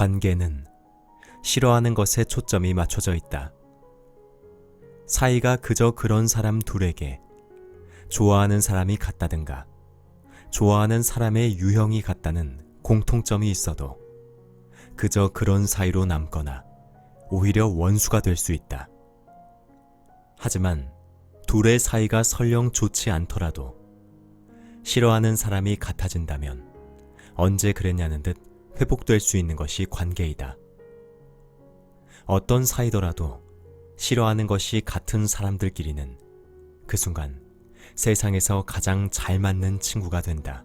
관계는 싫어하는 것에 초점이 맞춰져 있다. 사이가 그저 그런 사람 둘에게 좋아하는 사람이 같다든가 좋아하는 사람의 유형이 같다는 공통점이 있어도 그저 그런 사이로 남거나 오히려 원수가 될 수 있다. 하지만 둘의 사이가 설령 좋지 않더라도 싫어하는 사람이 같아진다면 언제 그랬냐는 듯 회복될 수 있는 것이 관계이다. 어떤 사이더라도 싫어하는 것이 같은 사람들끼리는 그 순간 세상에서 가장 잘 맞는 친구가 된다.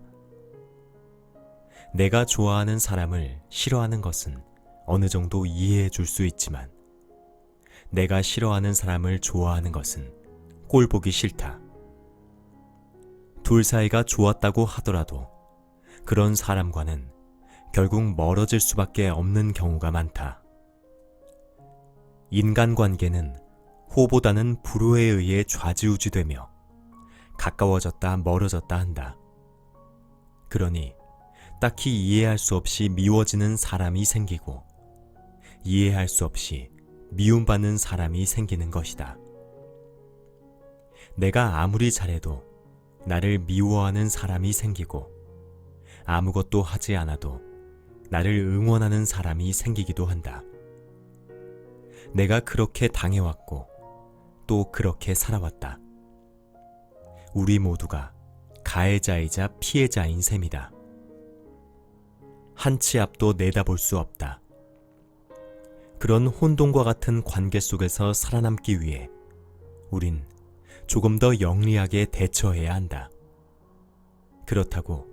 내가 좋아하는 사람을 싫어하는 것은 어느 정도 이해해 줄 수 있지만 내가 싫어하는 사람을 좋아하는 것은 꼴 보기 싫다. 둘 사이가 좋았다고 하더라도 그런 사람과는 결국 멀어질 수밖에 없는 경우가 많다. 인간관계는 호보다는 불호에 의해 좌지우지되며 가까워졌다 멀어졌다 한다. 그러니 딱히 이해할 수 없이 미워지는 사람이 생기고 이해할 수 없이 미움받는 사람이 생기는 것이다. 내가 아무리 잘해도 나를 미워하는 사람이 생기고 아무것도 하지 않아도 나를 응원하는 사람이 생기기도 한다. 내가 그렇게 당해왔고 또 그렇게 살아왔다. 우리 모두가 가해자이자 피해자인 셈이다. 한 치 앞도 내다볼 수 없다. 그런 혼돈과 같은 관계 속에서 살아남기 위해 우린 조금 더 영리하게 대처해야 한다. 그렇다고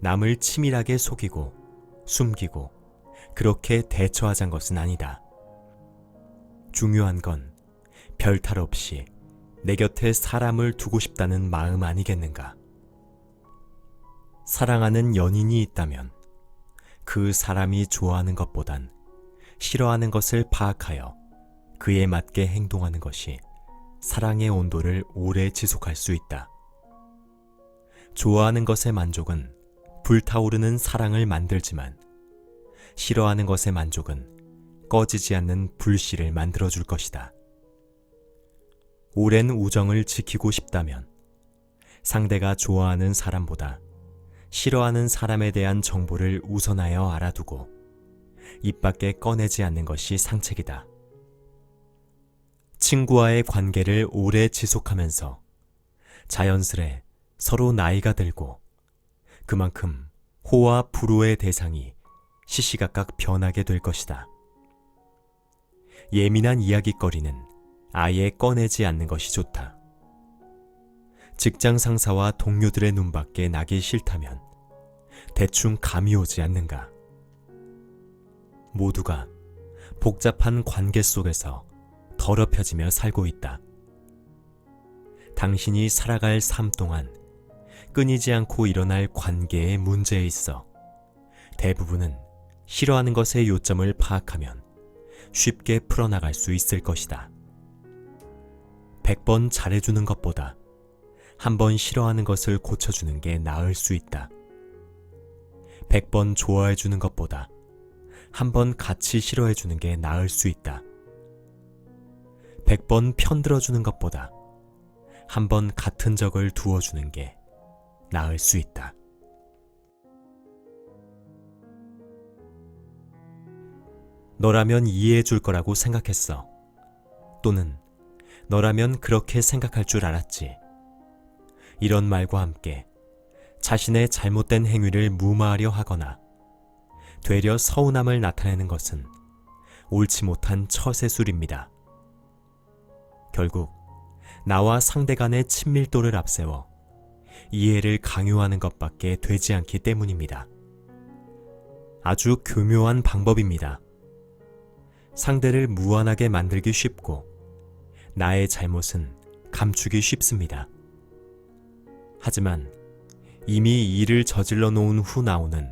남을 치밀하게 속이고 숨기고 그렇게 대처하자는 것은 아니다. 중요한 건 별 탈 없이 내 곁에 사람을 두고 싶다는 마음 아니겠는가. 사랑하는 연인이 있다면 그 사람이 좋아하는 것보단 싫어하는 것을 파악하여 그에 맞게 행동하는 것이 사랑의 온도를 오래 지속할 수 있다. 좋아하는 것의 만족은 불타오르는 사랑을 만들지만 싫어하는 것의 만족은 꺼지지 않는 불씨를 만들어 줄 것이다. 오랜 우정을 지키고 싶다면 상대가 좋아하는 사람보다 싫어하는 사람에 대한 정보를 우선하여 알아두고 입 밖에 꺼내지 않는 것이 상책이다. 친구와의 관계를 오래 지속하면서 자연스레 서로 나이가 들고 그만큼 호와 불호의 대상이 시시각각 변하게 될 것이다. 예민한 이야기거리는 아예 꺼내지 않는 것이 좋다. 직장 상사와 동료들의 눈밖에 나기 싫다면 대충 감이 오지 않는가. 모두가 복잡한 관계 속에서 더럽혀지며 살고 있다. 당신이 살아갈 삶 동안 끊이지 않고 일어날 관계에 문제에 있어 대부분은 싫어하는 것의 요점을 파악하면 쉽게 풀어나갈 수 있을 것이다. 100번 잘해주는 것보다 한 번 싫어하는 것을 고쳐주는 게 나을 수 있다. 100번 좋아해주는 것보다 한 번 같이 싫어해주는 게 나을 수 있다. 100번 편들어주는 것보다 한 번 같은 적을 두어주는 게 나을 수 있다. 너라면 이해해 줄 거라고 생각했어. 또는 너라면 그렇게 생각할 줄 알았지. 이런 말과 함께 자신의 잘못된 행위를 무마하려 하거나 되려 서운함을 나타내는 것은 옳지 못한 처세술입니다. 결국 나와 상대 간의 친밀도를 앞세워 이해를 강요하는 것밖에 되지 않기 때문입니다. 아주 교묘한 방법입니다. 상대를 무한하게 만들기 쉽고 나의 잘못은 감추기 쉽습니다. 하지만 이미 일을 저질러 놓은 후 나오는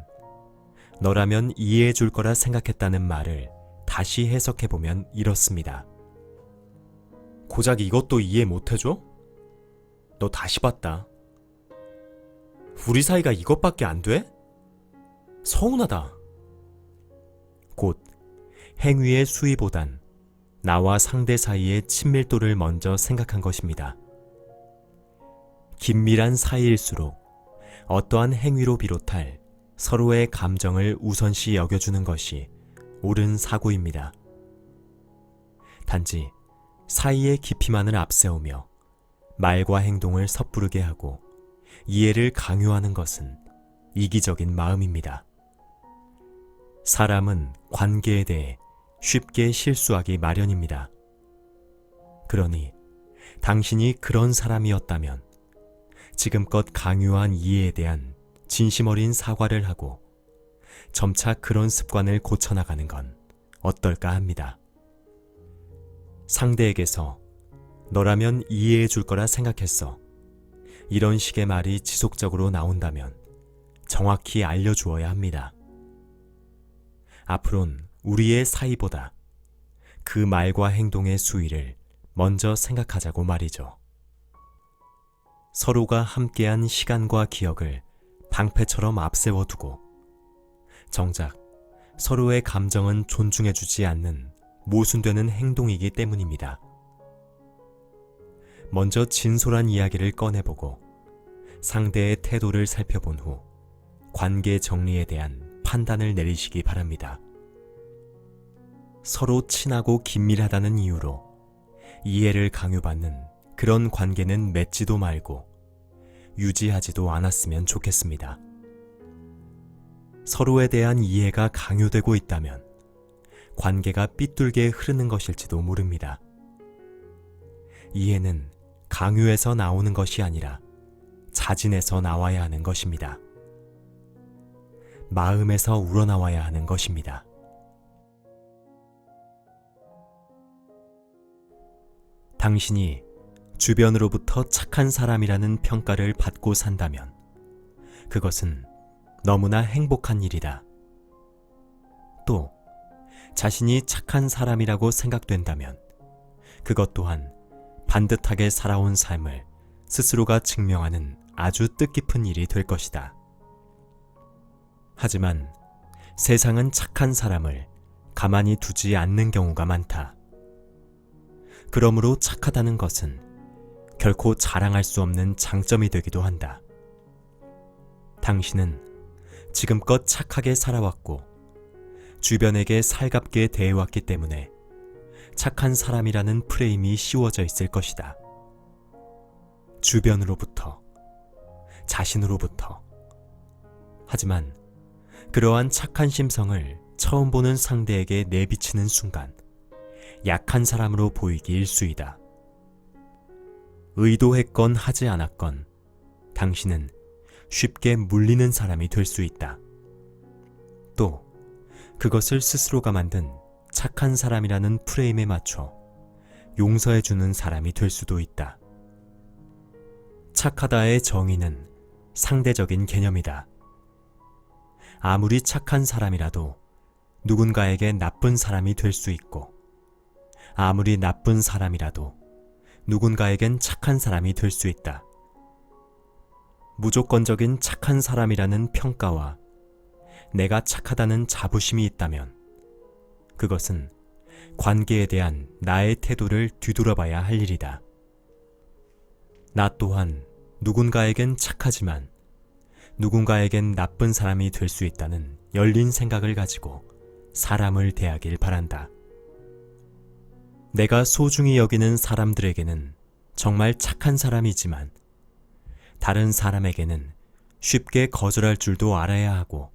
너라면 이해해 줄 거라 생각했다는 말을 다시 해석해 보면 이렇습니다. 고작 이것도 이해 못 해줘? 너 다시 봤다. 우리 사이가 이것밖에 안 돼? 서운하다. 곧 행위의 수위보단 나와 상대 사이의 친밀도를 먼저 생각한 것입니다. 긴밀한 사이일수록 어떠한 행위로 비롯할 서로의 감정을 우선시 여겨주는 것이 옳은 사고입니다. 단지 사이의 깊이만을 앞세우며 말과 행동을 섣부르게 하고 이해를 강요하는 것은 이기적인 마음입니다. 사람은 관계에 대해 쉽게 실수하기 마련입니다. 그러니 당신이 그런 사람이었다면 지금껏 강요한 이해에 대한 진심 어린 사과를 하고 점차 그런 습관을 고쳐나가는 건 어떨까 합니다. 상대에게서 너라면 이해해 줄 거라 생각했어. 이런 식의 말이 지속적으로 나온다면 정확히 알려주어야 합니다. 앞으론 우리의 사이보다 그 말과 행동의 수위를 먼저 생각하자고 말이죠. 서로가 함께한 시간과 기억을 방패처럼 앞세워 두고 정작 서로의 감정은 존중해주지 않는 모순되는 행동이기 때문입니다. 먼저 진솔한 이야기를 꺼내보고 상대의 태도를 살펴본 후 관계 정리에 대한 판단을 내리시기 바랍니다. 서로 친하고 긴밀하다는 이유로 이해를 강요받는 그런 관계는 맺지도 말고 유지하지도 않았으면 좋겠습니다. 서로에 대한 이해가 강요되고 있다면 관계가 삐뚤게 흐르는 것일지도 모릅니다. 이해는 강요에서 나오는 것이 아니라 자진에서 나와야 하는 것입니다. 마음에서 우러나와야 하는 것입니다. 당신이 주변으로부터 착한 사람이라는 평가를 받고 산다면 그것은 너무나 행복한 일이다. 또 자신이 착한 사람이라고 생각된다면 그것 또한 반듯하게 살아온 삶을 스스로가 증명하는 아주 뜻깊은 일이 될 것이다. 하지만 세상은 착한 사람을 가만히 두지 않는 경우가 많다. 그러므로 착하다는 것은 결코 자랑할 수 없는 장점이 되기도 한다. 당신은 지금껏 착하게 살아왔고 주변에게 살갑게 대해왔기 때문에 착한 사람이라는 프레임이 씌워져 있을 것이다. 주변으로부터, 자신으로부터. 하지만 그러한 착한 심성을 처음 보는 상대에게 내비치는 순간 약한 사람으로 보이기 일쑤이다. 의도했건 하지 않았건 당신은 쉽게 물리는 사람이 될 수 있다. 또 그것을 스스로가 만든 착한 사람이라는 프레임에 맞춰 용서해주는 사람이 될 수도 있다. 착하다의 정의는 상대적인 개념이다. 아무리 착한 사람이라도 누군가에게 나쁜 사람이 될 수 있고, 아무리 나쁜 사람이라도 누군가에겐 착한 사람이 될 수 있다. 무조건적인 착한 사람이라는 평가와 내가 착하다는 자부심이 있다면 그것은 관계에 대한 나의 태도를 뒤돌아봐야 할 일이다. 나 또한 누군가에겐 착하지만 누군가에겐 나쁜 사람이 될 수 있다는 열린 생각을 가지고 사람을 대하길 바란다. 내가 소중히 여기는 사람들에게는 정말 착한 사람이지만 다른 사람에게는 쉽게 거절할 줄도 알아야 하고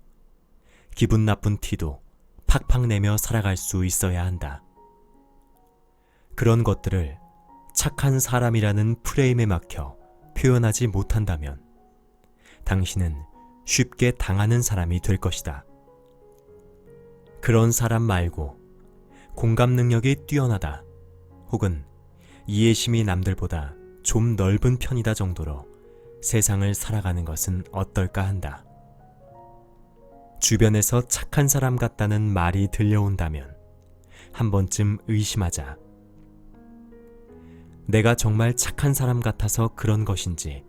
기분 나쁜 티도 팍팍 내며 살아갈 수 있어야 한다. 그런 것들을 착한 사람이라는 프레임에 막혀 표현하지 못한다면 당신은 쉽게 당하는 사람이 될 것이다. 그런 사람 말고 공감 능력이 뛰어나다 혹은 이해심이 남들보다 좀 넓은 편이다 정도로 세상을 살아가는 것은 어떨까 한다. 주변에서 착한 사람 같다는 말이 들려온다면 한 번쯤 의심하자. 내가 정말 착한 사람 같아서 그런 것인지,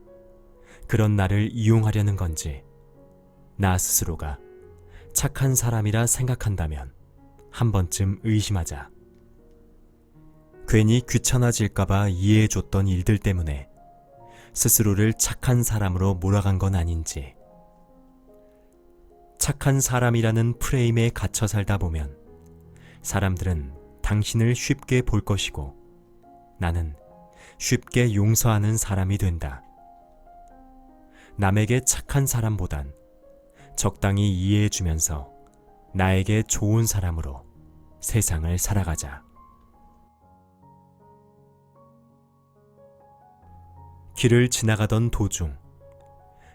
그런 나를 이용하려는 건지, 나 스스로가 착한 사람이라 생각한다면 한 번쯤 의심하자. 괜히 귀찮아질까봐 이해해줬던 일들 때문에 스스로를 착한 사람으로 몰아간 건 아닌지. 착한 사람이라는 프레임에 갇혀 살다 보면 사람들은 당신을 쉽게 볼 것이고 나는 쉽게 용서하는 사람이 된다. 남에게 착한 사람보단 적당히 이해해주면서 나에게 좋은 사람으로 세상을 살아가자. 길을 지나가던 도중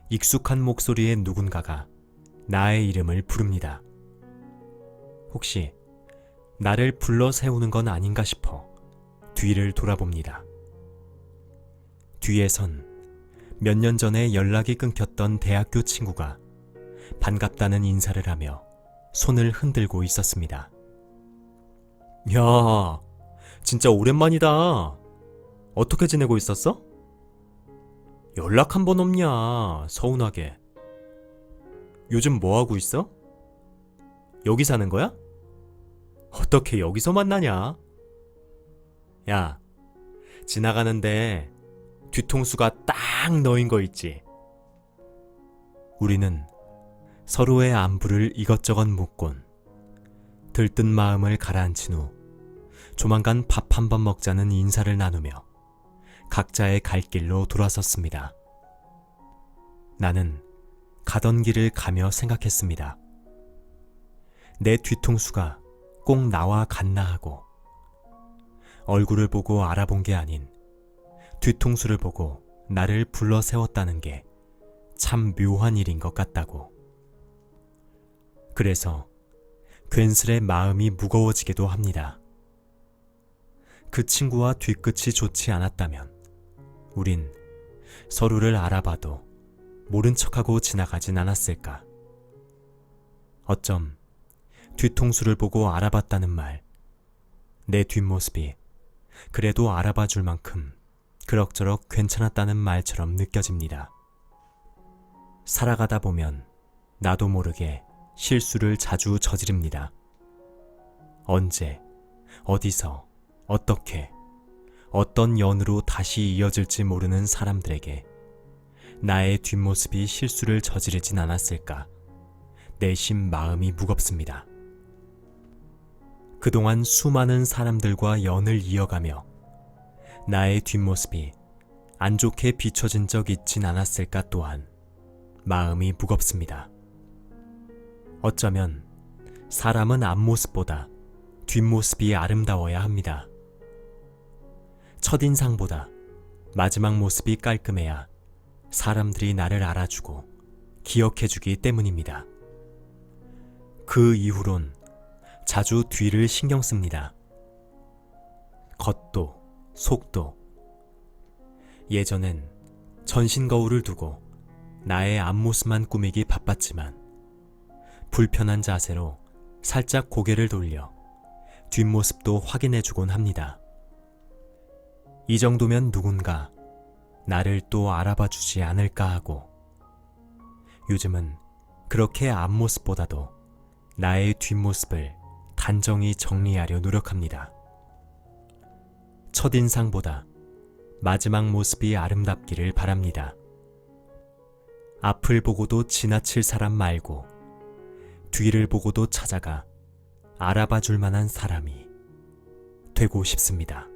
익숙한 목소리의 누군가가 나의 이름을 부릅니다. 혹시 나를 불러 세우는 건 아닌가 싶어 뒤를 돌아봅니다. 뒤에선 몇 년 전에 연락이 끊겼던 대학교 친구가 반갑다는 인사를 하며 손을 흔들고 있었습니다. 야, 진짜 오랜만이다. 어떻게 지내고 있었어? 연락 한 번 없냐, 서운하게. 요즘 뭐 하고 있어? 여기 사는 거야? 어떻게 여기서 만나냐? 야, 지나가는데 뒤통수가 딱 너인 거 있지? 우리는 서로의 안부를 이것저것 묻곤 들뜬 마음을 가라앉힌 후 조만간 밥 한 번 먹자는 인사를 나누며 각자의 갈 길로 돌아섰습니다. 나는 가던 길을 가며 생각했습니다. 내 뒤통수가 꼭 나와 같나 하고 얼굴을 보고 알아본 게 아닌 뒤통수를 보고 나를 불러 세웠다는 게 참 묘한 일인 것 같다고. 그래서 괜스레 마음이 무거워지기도 합니다. 그 친구와 뒤끝이 좋지 않았다면 우린 서로를 알아봐도 모른 척하고 지나가진 않았을까. 어쩜 뒤통수를 보고 알아봤다는 말, 내 뒷모습이 그래도 알아봐 줄 만큼 그럭저럭 괜찮았다는 말처럼 느껴집니다. 살아가다 보면 나도 모르게 실수를 자주 저지릅니다. 언제, 어디서, 어떻게, 어떤 연으로 다시 이어질지 모르는 사람들에게 나의 뒷모습이 실수를 저지르진 않았을까. 내심 마음이 무겁습니다. 그동안 수많은 사람들과 연을 이어가며 나의 뒷모습이 안 좋게 비춰진 적 있진 않았을까 또한 마음이 무겁습니다. 어쩌면 사람은 앞모습보다 뒷모습이 아름다워야 합니다. 첫인상보다 마지막 모습이 깔끔해야 사람들이 나를 알아주고 기억해주기 때문입니다. 그 이후론 자주 뒤를 신경 씁니다. 겉도, 속도. 예전엔 전신 거울을 두고 나의 앞모습만 꾸미기 바빴지만 불편한 자세로 살짝 고개를 돌려 뒷모습도 확인해주곤 합니다. 이 정도면 누군가 나를 또 알아봐 주지 않을까 하고 요즘은 그렇게 앞모습보다도 나의 뒷모습을 단정히 정리하려 노력합니다. 첫인상보다 마지막 모습이 아름답기를 바랍니다. 앞을 보고도 지나칠 사람 말고 뒤를 보고도 찾아가 알아봐 줄 만한 사람이 되고 싶습니다.